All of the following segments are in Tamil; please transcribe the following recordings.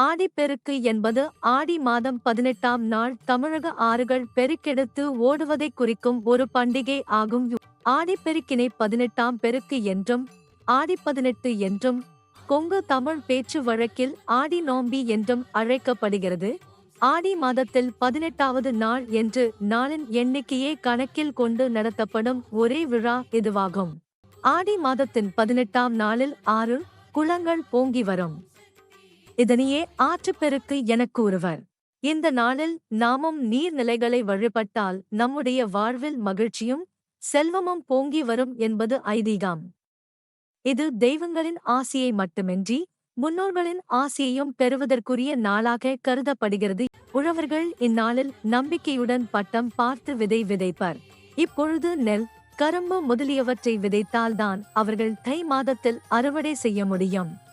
ஆடிப்பெருக்கு என்பது ஆடி மாதம் பதினெட்டாம் நாள் தமிழக ஆறுகள் பெருக்கெடுத்து ஓடுவதைக் குறிக்கும் ஒரு பண்டிகை ஆகும். ஆடிப்பெருக்கினை பதினெட்டாம் பெருக்கு என்றும் ஆடிப்பதினெட்டு என்றும் கொங்கு தமிழ் பேச்சு வழக்கில் ஆடி நோம்பி என்றும் அழைக்கப்படுகிறது. ஆடி மாதத்தில் பதினெட்டாவது நாள் என்று நாளின் எண்ணிக்கையை கணக்கில் கொண்டு நடத்தப்படும் ஒரே விழா இதுவாகும். ஆடி மாதத்தின் பதினெட்டாம் நாளில் ஆறு குளங்கள் பொங்கி வரும். இதனையே ஆற்றுப்பெருக்கு எனக் கூறுவர். இந்த நாளில் நாமும் நீர்நிலைகளை வழிபட்டால் நம்முடைய வாழ்வில் மகிழ்ச்சியும் செல்வமும் பொங்கி வரும் என்பது ஐதீகம். இது தெய்வங்களின் ஆசையை மட்டுமின்றி முன்னோர்களின் ஆசையையும் பெறுவதற்குரிய நாளாக கருதப்படுகிறது. உழவர்கள் இந்நாளில் நம்பிக்கையுடன் பட்டம் பார்த்து விதை விதைப்பர். இப்பொழுது நெல் கரும்பு முதலியவற்றை விதைத்தால்தான் அவர்கள் தை மாதத்தில் அறுவடை செய்ய முடியும்.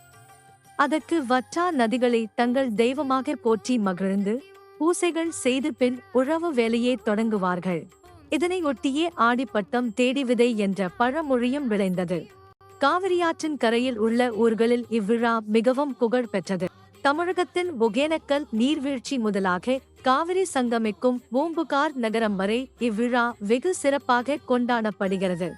அதற்கு வற்றா நதிகளை தங்கள் தெய்வமாக போற்றி மகிழ்ந்து பூசைகள் செய்து பின் உழவு வேலையை தொடங்குவார்கள். இதனை ஒட்டியே ஆடிப்பட்டம் தேடி விதை என்ற பழமொழியும் விளைந்தது. காவிரியாற்றின் கரையில் உள்ள ஊர்களில் இவ்விழா மிகவும் புகழ் பெற்றது. தமிழகத்தின் ஒகேனக்கல் நீர்வீழ்ச்சி முதலாக காவிரி சங்கமிக்கும் பூம்புகார் நகரம் வரை இவ்விழா வெகு சிறப்பாக கொண்டாடப்படுகிறது.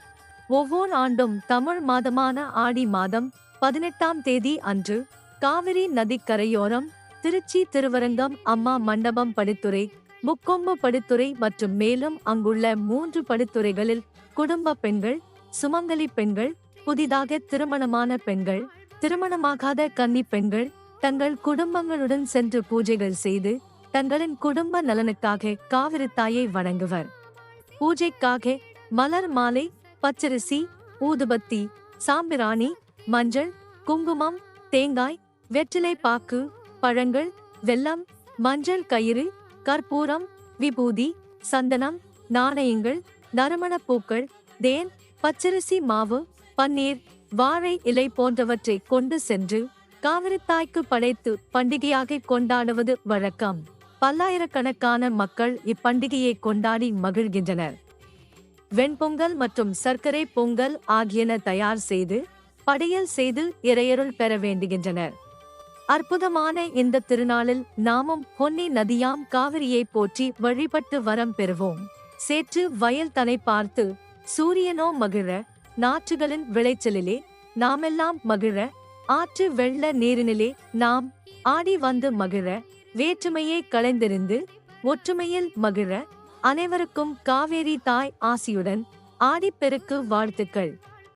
ஒவ்வொரு ஆண்டும் தமிழ் மாதமான ஆடி மாதம் பதினெட்டாம் தேதி அன்று காவிரி நதிக்கரையோரம் திருச்சி திருவரங்கம் அம்மா மண்டபம் படித்துறை முக்கொம்பு படித்துறை மற்றும் மேலும் அங்குள்ள மூன்று படித்துறைகளில் குடும்ப பெண்கள் சுமங்கலி பெண்கள் புதிதாக திருமணமான பெண்கள் திருமணமாகாத கன்னி பெண்கள் தங்கள் குடும்பங்களுடன் சென்று பூஜைகள் செய்து தங்களின் குடும்ப நலனுக்காக காவிரி தாயை வணங்குவர். பூஜைக்காக மலர் மாலை பச்சரிசி ஊதுபத்தி சாம்பிராணி மஞ்சள் குங்குமம் தேங்காய் வெற்றிலை பாக்கு பழங்கள் வெல்லம் மஞ்சள் கயிறு கற்பூரம் விபூதி சந்தனம் நாணயங்கள் நறுமணப் பூக்கள் தேன் பச்சரிசி மாவு பன்னீர் வாழை இலை போன்றவற்றை கொண்டு சென்று காவிரித்தாய்க்கு படைத்து பண்டிகையாக கொண்டாடுவது வழக்கம். பல்லாயிரக்கணக்கான மக்கள் இப்பண்டிகையை கொண்டாடி மகிழ்கின்றனர். வெண்பொங்கல் மற்றும் சர்க்கரை பொங்கல் ஆகியன தயார் செய்து படையல் செய்து இறையருள் பெற வேண்டுகின்றனர். அற்புதமான இந்த திருநாளில் நாமும் பொன்னி நதியாம் காவிரியை போற்றி வழிபட்டு வரம் பெறுவோம். சேற்று வயல் தனை பார்த்து சூரியனோ மகிழ நாற்றுகளின் விளைச்சலிலே நாமெல்லாம் மகிழ ஆற்று வெள்ள நீரினிலே நாம் ஆடி வந்து மகிழ வேற்றுமையை களைந்தெறிந்து ஒற்றுமையில் மகிழ அனைவருக்கும் காவேரி தாய் ஆசியுடன் ஆடிப்பெருக்கு வாழ்த்துக்கள்.